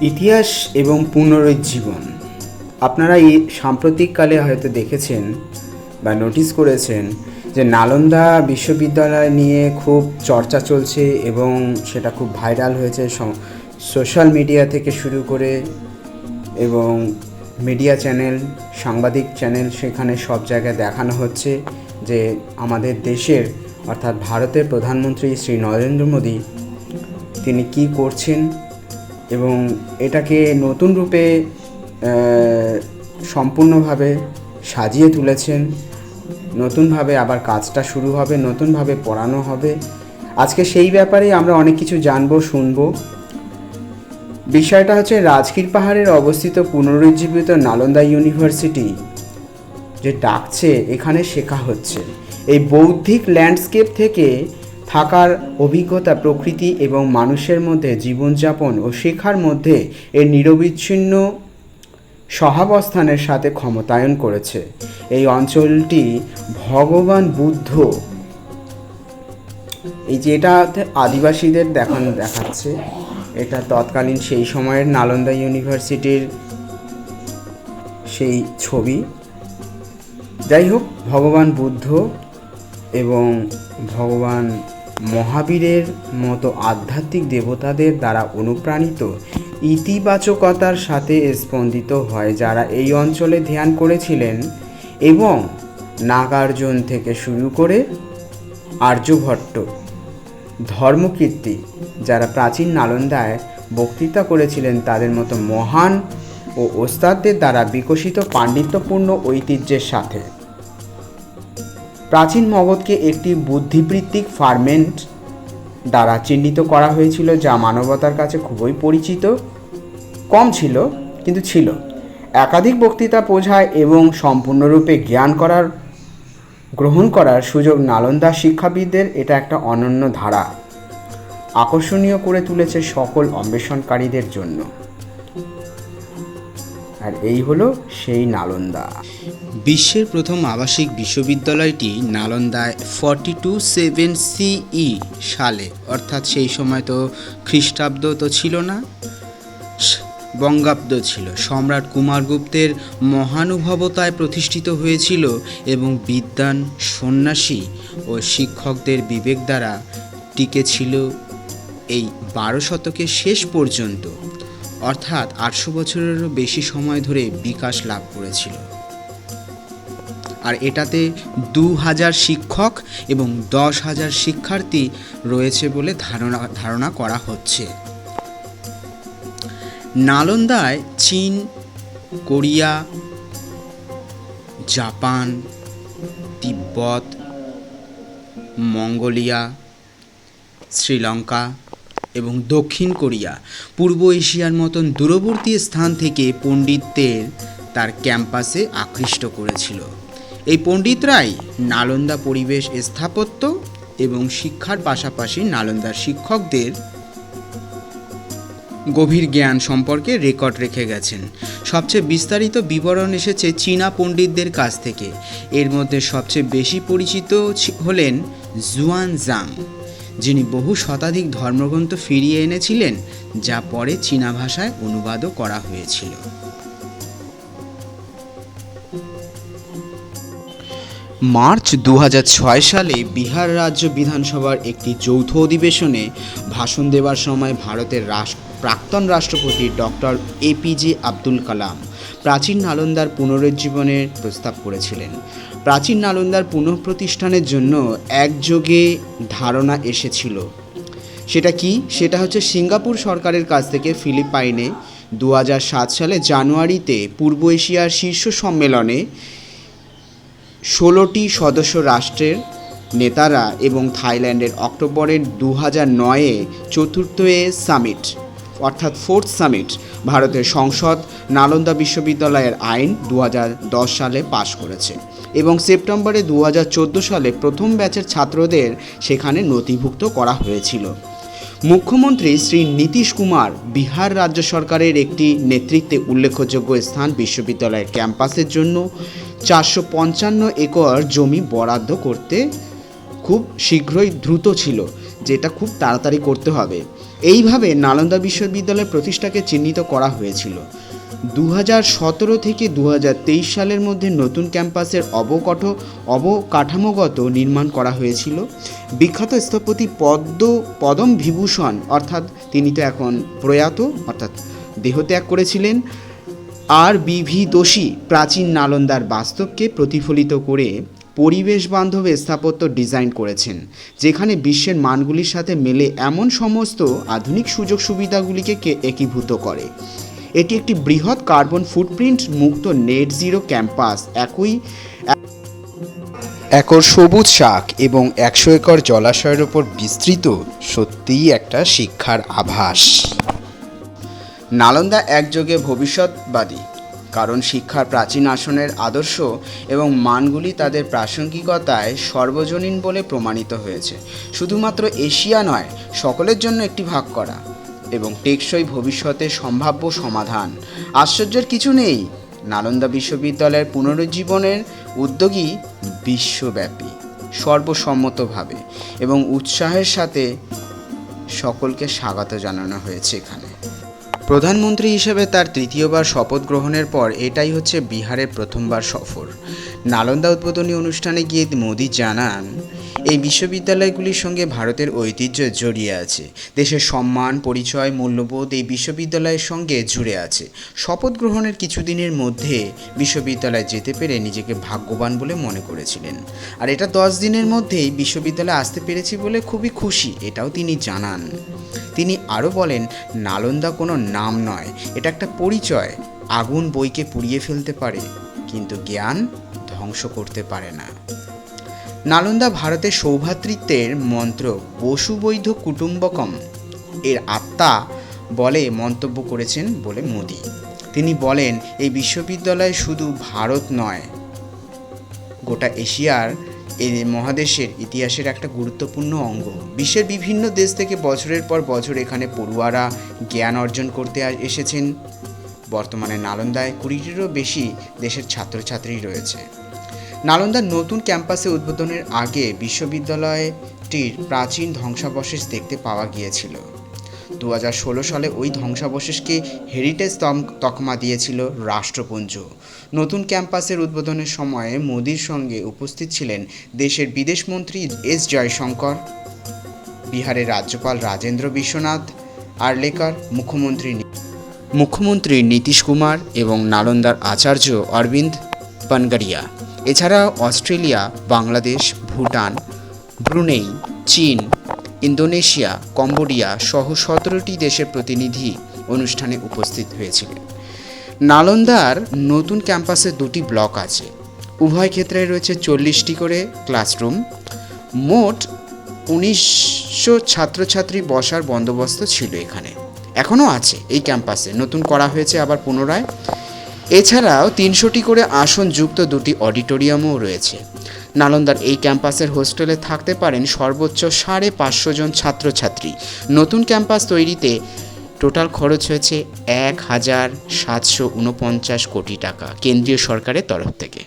ইতিহাস এবং পুনরুজ্জীবন। আপনারা এই সাম্প্রতিককালে হয়তো দেখেছেন বা নোটিস করেছেন যে নালন্দা বিশ্ববিদ্যালয় নিয়ে খুব চর্চা চলছে এবং সেটা খুব ভাইরাল হয়েছে সোশ্যাল মিডিয়া থেকে শুরু করে এবং মিডিয়া চ্যানেল সাংবাদিক চ্যানেল সেখানে সব জায়গায় দেখানো হচ্ছে যে আমাদের দেশের অর্থাৎ ভারতের প্রধানমন্ত্রী শ্রী নরেন্দ্র মোদী তিনি কি করছেন এবং এটাকে নতুন রূপে সম্পূর্ণভাবে সাজিয়ে তুলেছেন। নতুনভাবে আবার কাজটা শুরু হবে, নতুনভাবে পড়ানো হবে। আজকে সেই ব্যাপারে আমরা অনেক কিছু জানব, শুনব। বিষয়টা হচ্ছে রাজগীর পাহাড়ের অবস্থিত পুনরুজ্জীবিত নালন্দা ইউনিভার্সিটি, যে ডাকছে, এখানে শেখা হচ্ছে। এই বৌদ্ধিক ল্যান্ডস্কেপ থেকে থাকার অভিজ্ঞতা প্রকৃতি এবং মানুষের মধ্যে জীবনযাপন ও শেখার মধ্যে এর নিরবিচ্ছিন্ন সহাবস্থানের সাথে ক্ষমতায়ন করেছে। এই অঞ্চলটি ভগবান বুদ্ধ, এই যে এটা আদিবাসীদের দেখানো, দেখাচ্ছে, এটা তৎকালীন সেই সময়ের নালন্দা ইউনিভার্সিটির সেই ছবি। যাই হোক, ভগবান বুদ্ধ এবং ভগবান মহাবীরের মতো আধ্যাত্মিক দেবতাদের দ্বারা অনুপ্রাণিত ইতিবাচকতার সাথে স্পন্দিত হয় যারা এই অঞ্চলে ধ্যান করেছিলেন এবং নাগার্জুন থেকে শুরু করে আর্যভট্ট, ধর্মকীর্তি যারা প্রাচীন নালন্দায় বক্তৃতা করেছিলেন তাদের মতো মহান ও ওস্তাদদের দ্বারা বিকশিত পাণ্ডিত্যপূর্ণ ঐতিহ্যের সাথে। প্রাচীন মগধকে একটি বুদ্ধিবৃত্তিক ফার্মেন্ট দ্বারা চিহ্নিত করা হয়েছিল, যা মানবতার কাছে খুবই পরিচিত। কম ছিল, কিন্তু ছিল। একাধিক বক্তৃতা বোঝায় এবং সম্পূর্ণরূপে জ্ঞান করার, গ্রহণ করার সুযোগ নালন্দা শিক্ষাবিদদের, এটা একটা অনন্য ধারা। আকর্ষণীয় করে তুলেছে সকল অন্বেষণকারীদের জন্য। আর এই হলো সেই নালন্দা। বিশ্বের প্রথম আবাসিক বিশ্ববিদ্যালয়টি নালন্দায় ফর্টি টু সেভেন সিই সালে। অর্থাৎ সেই সময় তো খ্রিস্টাব্দ তো ছিল না বঙ্গাব্দ ছিল। সম্রাট কুমারগুপ্তের মহানুভবতায় প্রতিষ্ঠিত হয়েছিল এবং বিদ্বান, সন্ন্যাসী ও শিক্ষকদের বিবেক দ্বারা টিকে ছিল এই বারো শতকের শেষ পর্যন্ত। অর্থাৎ আটশো বছরেরও বেশি সময় ধরে বিকাশ লাভ করেছিল। আর এটাতে দু হাজার শিক্ষক এবং দশ হাজার শিক্ষার্থী রয়েছে বলে ধারণা ধারণা করা হচ্ছে। নালন্দায় চীন, Korea, Japan, Tibet, Mongolia, Sri Lanka এবং দক্ষিণ কোরিয়া। পূর্ব এশিয়ার মতন দূরবর্তী স্থান থেকে পণ্ডিতদের তার ক্যাম্পাসে আকৃষ্ট করেছিল। এই পণ্ডিতরাই নালন্দা পরিবেশ স্থাপত্য এবং শিক্ষার পাশাপাশি নালন্দার শিক্ষকদের গভীর জ্ঞান সম্পর্কে রেকর্ড রেখে গেছেন। সবচেয়ে বিস্তারিত বিবরণ এসেছে চীনা পণ্ডিতদের কাছ থেকে। এর মধ্যে সবচেয়ে বেশি পরিচিত হলেন জুয়ান জাং যিনি বহু শতাধিক ধর্মগ্রন্থ ফিরিয়ে এনেছিলেন, যা পরে চীনা ভাষায় অনুবাদও করা হয়েছিল। মার্চ দু হাজার ছয় সালে বিহার রাজ্য বিধানসভার একটি যৌথ অধিবেশনে ভাষণ দেওয়ার সময় ভারতের রাষ্ট্র প্রাক্তন রাষ্ট্রপতি ডক্টর এপিজে আব্দুল কালাম প্রাচীন নালন্দার পুনরুজ্জীবনের প্রস্তাব করেছিলেন। প্রাচীন নালন্দার পুনঃপ্রতিষ্ঠানের জন্য একযোগে ধারণা এসেছিল। সেটা কি? সেটা হচ্ছে সিঙ্গাপুর সরকারের কাছ থেকে ফিলিপাইনে দু হাজার সাত সালে জানুয়ারিতে পূর্ব এশিয়ার শীর্ষ সম্মেলনে ষোলোটি সদস্য রাষ্ট্রের নেতারা এবং থাইল্যান্ডের অক্টোবরের দু হাজার নয়ে চতুর্থ এ সামিট অর্থাৎ ফোর্থ সামিট, ভারতের সংসদ নালন্দা বিশ্ববিদ্যালয়ের আইন দু হাজার দশ সালে পাশ করেছে এবং সেপ্টেম্বরে দু হাজার চোদ্দ সালে প্রথম ব্যাচের ছাত্রদের সেখানে নথিভুক্ত করা হয়েছিল। মুখ্যমন্ত্রী শ্রী নীতিশ কুমার বিহার রাজ্য সরকারের একটি নেতৃত্বে উল্লেখযোগ্য স্থান বিশ্ববিদ্যালয়ের ক্যাম্পাসের জন্য চারশো পঞ্চান্ন একর জমি বরাদ্দ করতে খুব শীঘ্রই দ্রুত ছিল, যেটা খুব তাড়াতাড়ি করতে হবে। এইভাবে নালন্দা বিশ্ববিদ্যালয়ের প্রতিষ্ঠাকে চিহ্নিত করা হয়েছিল। দু সতেরো থেকে দু হাজার তেইশ সালের মধ্যে নতুন ক্যাম্পাসের অবকঠ অবকাঠামোগত নির্মাণ করা হয়েছিল। বিখ্যাত স্থপতি পদ্ম পদম বিভূষণ অর্থাৎ তিনি তো এখন প্রয়াত, অর্থাৎ দেহত্যাগ করেছিলেন। আর বিভি দোষী প্রাচীন নালন্দার বাস্তবকে প্রতিফলিত করে পরিবেশ বান্ধব স্থাপত্য ডিজাইন করেছেন যেখানে বিশ্বের মানগুলির সাথে মেলে এমন সমস্ত আধুনিক সুযোগ সুবিধাগুলিকে একীভূত করে। এটি একটি বৃহৎ কার্বন ফুটপ্রিন্ট মুক্ত নেট জিরো ক্যাম্পাস একই একর সবুজ শাক এবং একশো একর জলাশয়ের ওপর বিস্তৃত সত্যিই একটা শিক্ষার আভাস। নালন্দা একযোগে ভবিষ্যৎবাদী। কারণ শিক্ষার প্রাচীন আসনের আদর্শ এবং মানগুলি তাদের প্রাসঙ্গিকতায় সর্বজনীন বলে প্রমাণিত হয়েছে। শুধুমাত্র এশিয়া নয়, সকলের জন্য একটি ভাগ করা এবং টেকসই ভবিষ্যতের সম্ভাব্য সমাধান। আশ্চর্যের কিছু নেই, নালন্দা বিশ্ববিদ্যালয়ের পুনরুজ্জীবনের উদ্যোগী বিশ্বব্যাপী, সর্বসম্মতভাবে এবং উৎসাহের সাথে সকলকে স্বাগত জানানো হয়েছে এখানে। প্রধানমন্ত্রী হিসেবে তার তৃতীয়বার শপথ গ্রহণের পর এটাই হচ্ছে বিহারের প্রথমবার সফর। নালন্দা উদ্বোধনী অনুষ্ঠানে গিয়ে মোদি জানান এই বিশ্ববিদ্যালয়গুলির সঙ্গে ভারতের ঐতিহ্য জড়িয়ে আছে। দেশের সম্মান, পরিচয়, মূল্যবোধ এই বিশ্ববিদ্যালয়ের সঙ্গে জুড়ে আছে। শপথ গ্রহণের কিছুদিনের মধ্যে বিশ্ববিদ্যালয়ে যেতে পেরে নিজেকে ভাগ্যবান বলে মনে করেছিলেন। আর এটা দশ দিনের মধ্যেই বিশ্ববিদ্যালয়ে আসতে পেরেছি বলে খুবই খুশি, এটাও তিনি জানান। তিনি আরও বলেন, নালন্দা কোনো নাম নয়, এটা একটা পরিচয়। আগুন বইকে পুড়িয়ে ফেলতে পারে, কিন্তু জ্ঞান ধ্বংস করতে পারে না। নালন্দা ভারতের সৌভাতৃত্বের মন্ত্র বসুবৈধ কুটুম্বকম। এর আত্মা বলে মন্তব্য করেছেন বলে মোদি। তিনি বলেন, এই বিশ্ববিদ্যালয় শুধু ভারত নয়, গোটা এশিয়ার এই মহাদেশের ইতিহাসের একটা গুরুত্বপূর্ণ অঙ্গ। বিশ্বের বিভিন্ন দেশ থেকে বছরের পর বছর এখানে পড়ুয়ারা জ্ঞান অর্জন করতে এসেছেন। বর্তমানে নালন্দায় কুড়িটিরও বেশি দেশের ছাত্রছাত্রী রয়েছে। নালন্দার নতুন ক্যাম্পাসে উদ্বোধনের আগে বিশ্ববিদ্যালয়টির প্রাচীন ধ্বংসাবশেষ দেখতে পাওয়া গিয়েছিল। দু হাজার ষোলো সালে ওই ধ্বংসাবশেষকে হেরিটেজ তকমা দিয়েছিল রাষ্ট্রপুঞ্জ। নতুন ক্যাম্পাসের উদ্বোধনের সময়ে মোদির সঙ্গে উপস্থিত ছিলেন দেশের বিদেশমন্ত্রী এস জয়শঙ্কর, বিহারের রাজ্যপাল রাজেন্দ্র বিশ্বনাথ আর্লেকার, মুখ্যমন্ত্রী মুখ্যমন্ত্রী নীতিশ কুমার এবং নালন্দার আচার্য অরবিন্দ পানগারিয়া। এছাড়া অস্ট্রেলিয়া, বাংলাদেশ, ভুটান, ব্রুনেই, চীন, ইন্দোনেশিয়া, কম্বোডিয়া সহ সতেরোটি দেশের প্রতিনিধি অনুষ্ঠানে উপস্থিত হয়েছিলেন। নালন্দার নতুন ক্যাম্পাসে দুটি ব্লক আছে। উভয় ক্ষেত্রে রয়েছে চল্লিশটি করে ক্লাসরুম। মোট উনিশশো ছাত্রছাত্রী বসার বন্দোবস্ত ছিল এখানে। এখনও আছে এই ক্যাম্পাসে। নতুন করা হয়েছে আবার পুনরায়। এছাড়াও তিনশোটি করে আসন যুক্ত দুটি অডিটোরিয়ামও রয়েছে। নালন্দার এই ক্যাম্পাসের হোস্টেলে থাকতে পারেন সর্বোচ্চ সাড়ে পাঁচশো জন ছাত্রছাত্রী। নতুন ক্যাম্পাস তৈরিতে টোটাল খরচ হয়েছে এক হাজার সাতশো উনপঞ্চাশ কোটি টাকা, কেন্দ্রীয় সরকারের তরফ থেকে।